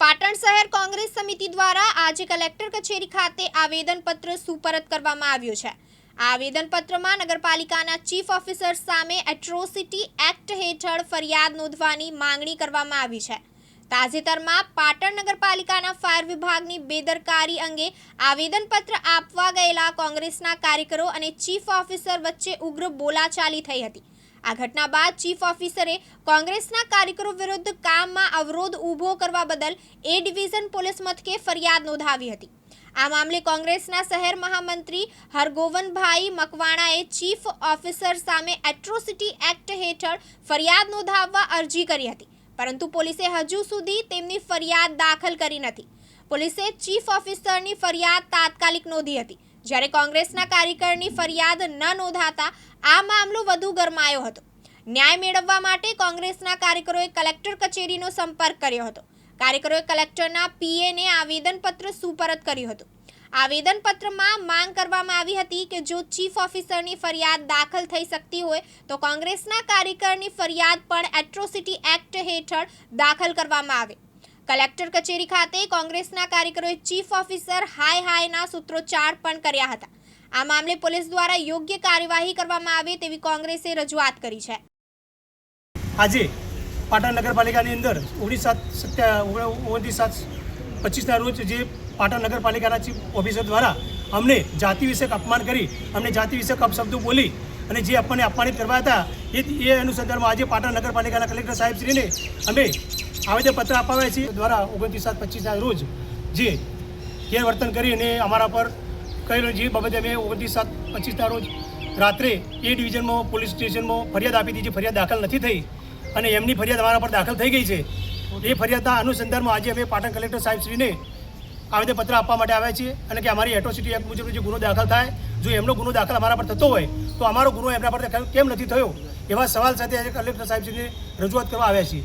પાટણ શહેર કોંગ્રેસ સમિતિ દ્વારા આજે કલેક્ટર કચેરી ખાતે આવેદનપત્ર સુપરત કરવામાં આવ્યું છે. આવેદનપત્રમાં નગરપાલિકાના ચીફ ઓફિસર સામે એટ્રોસિટી એક્ટ હેઠળ ફરિયાદ નોંધવાની માંગણી કરવામાં આવી છે. તાજેતરમાં પાટણ નગરપાલિકાના ફાયર વિભાગની બેદરકારી અંગે આવેદનપત્ર આપવા ગયેલા કોંગ્રેસના કાર્યકરો અને ચીફ ઓફિસર વચ્ચે ઉગ્ર બોલાચાલી થઈ હતી. આ ઘટના બાદ ચીફ ઓફિસરે કોંગ્રેસના કાર્યકરો વિરુદ્ધ કામમાં અવરોધ ઊભો કરવા બદલ એ ડિવિઝન પોલીસ મથકે ફરિયાદ નોંધાવી હતી. આ મામલે કોંગ્રેસના શહેર મહામંત્રી હરગોવનભાઈ મકવાણાએ ચીફ ઓફિસર સામે એટ્રોસિટી એક્ટ હેઠળ ફરિયાદ નોંધાવવા અરજી કરી હતી. પરંતુ પોલીસે હજુ સુધી તેમની ફરિયાદ દાખલ કરી નથી. પોલીસે ચીફ ઓફિસરની ફરિયાદ તાત્કાલિક નોંધી હતી. જ્યારે કોંગ્રેસના કાર્યકરની ફરિયાદ ન નોંધાતા આ મામલો વધુ ગરમાયો હતો. ન્યાય મેળવવા માટે કોંગ્રેસના કાર્યકરોએ કલેક્ટર કચેરીનો સંપર્ક કર્યો હતો. કાર્યકરોએ કલેક્ટરના પીએને આવેદનપત્ર સુપરત કર્યું હતું. આવેદનપત્રમાં માંગ કરવામાં આવી હતી કે જો ચીફ ઓફિસરની ફરિયાદ દાખલ થઈ શકતી હોય તો કોંગ્રેસના કાર્યકરની ફરિયાદ પણ એટ્રોસિટી એક્ટ હેઠળ દાખલ કરવામાં આવે. કલેક્ટર કચેરી ખાતે કોંગ્રેસના કાર્યકરોએ ચીફ ઓફિસર હાય હાયના સૂત્રોચ્ચાર પણ કર્યા હતા. આ મામલે પોલીસ દ્વારા યોગ્ય કાર્યવાહી કરવામાં આવે તેવી કોંગ્રેસે રજૂઆત કરી છે. આજે પાટણ નગરપાલિકાની અંદર ઓગણીસ સાત ઓગણત્રીસ સાત પચીસના રોજ જે પાટણ નગરપાલિકાના ચીફ ઓફિસર દ્વારા અમને જાતિ વિષયક અપમાન કરી, અમને જાતિ વિષયક અપશબ્દો બોલી અને જે આપણને અપમાનિત કરવા હતા, એ એ અનુસંધાનમાં આજે પાટણ નગરપાલિકાના કલેક્ટર સાહેબશ્રીને અમે આવેદનપત્ર અપાવ્યા છે. દ્વારા ઓગણત્રીસ સાત પચીસના રોજ જે ગેરવર્તન કરી અને અમારા પર કરેલો જે બાબતે અમે ઓગણત્રીસ સાત પચીસના રોજ રાત્રે એ ડિવિઝનમાં, પોલીસ સ્ટેશનમાં ફરિયાદ આપી જે ફરિયાદ દાખલ નથી થઈ અને એમની ફરિયાદ અમારા પર દાખલ થઈ ગઈ છે. એ ફરિયાદના અનુસંધાનમાં આજે અમે પાટણ કલેક્ટર સાહેબશ્રીને આવેદનપત્ર આપવા માટે આવ્યા છીએ અને કે અમારી એટ્રોસિટી એક્ટ મુજબ જે ગુનો દાખલ થાય, જો એમનો ગુનો દાખલ અમારા પર થતો હોય, તો અમારો ગુનો એમના પર કેમ નથી થયો? એવા સવાલ સાથે આજે કલેક્ટર સાહેબશ્રીને રજૂઆત કરવા આવ્યા છીએ.